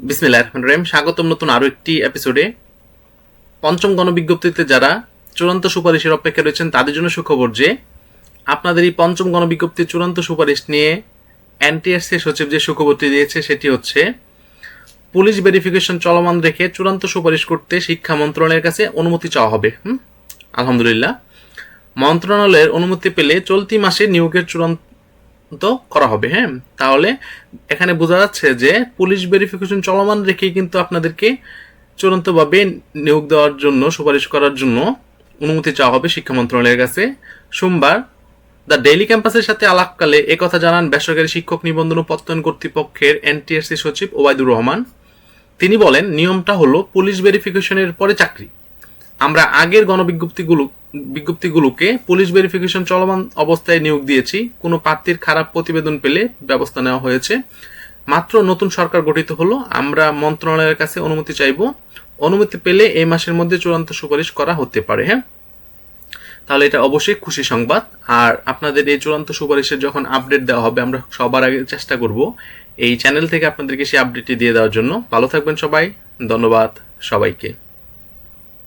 বিসমিল্লাহ রহমান রহিম। স্বাগতম নতুন আরও একটি এপিসোডে পঞ্চম গণবিজ্ঞপ্তিতে যারা চূড়ান্ত সুপারিশের অপেক্ষা রয়েছেন, তাদের জন্য সুখবর যে আপনাদের এই পঞ্চম গণবিজ্ঞপ্তির চূড়ান্ত সুপারিশ নিয়ে এনটিএসসি সচিব যে সুখবরটি দিয়েছে, সেটি হচ্ছে, পুলিশ ভেরিফিকেশন চলমান রেখে চূড়ান্ত সুপারিশ করতে শিক্ষা মন্ত্রণালয়ের কাছে অনুমতি চাওয়া হবে। হুম? আলহামদুলিল্লাহ। মন্ত্রণালয়ের অনুমতি পেলে চলতি মাসে নিয়োগের চূড়ান্ত করা হবে হ্যাঁ? তাহলে এখানে বোঝা যাচ্ছে যে পুলিশ ভেরিফিকেশন চলমান রেখেই কিন্তু আপনাদেরকে চূড়ান্তভাবে নিয়োগ দেওয়ার জন্য, সুপারিশ করার জন্য অনুমতি চাওয়া হবে শিক্ষা মন্ত্রণালয়ের কাছে। সোমবার দ্য ডেইলি ক্যাম্পাসের সাথে আলাপকালে একথা জানান বেসরকারি শিক্ষক নিবন্ধন ও প্রত্যয়ন কর্তৃপক্ষের এনটিএসসি সচিব ওবায়দুর রহমান। তিনি বলেন, নিয়মটা হলো পুলিশ ভেরিফিকেশনের পরে চাকরি। আমরা আগের গণবিজ্ঞপ্তিগুলো বিজ্ঞপ্তিগুলোকে পুলিশ ভেরিফিকেশন চলমান অবস্থায় নিয়োগ দিয়েছি। কোনো প্রার্থীর খারাপ প্রতিবেদন পেলে ব্যবস্থা নেওয়া হয়েছে। মাত্র নতুন সরকার গঠিত হলো। আমরা মন্ত্রণালয়ের কাছে অনুমতি চাইব। অনুমতি পেলে এই মাসের মধ্যে চূড়ান্ত সুপারিশ করা হতে পারে হ্যাঁ? তাহলে এটা অবশ্যই খুশি সংবাদ। আর আপনাদের এই চূড়ান্ত সুপারিশের যখন আপডেট দেওয়া হবে, আমরা সবার আগে চেষ্টা করব এই চ্যানেল থেকে আপনাদেরকে সেই আপডেটটি দিয়ে দেওয়ার জন্য। ভালো থাকবেন সবাই। ধন্যবাদ সবাইকে।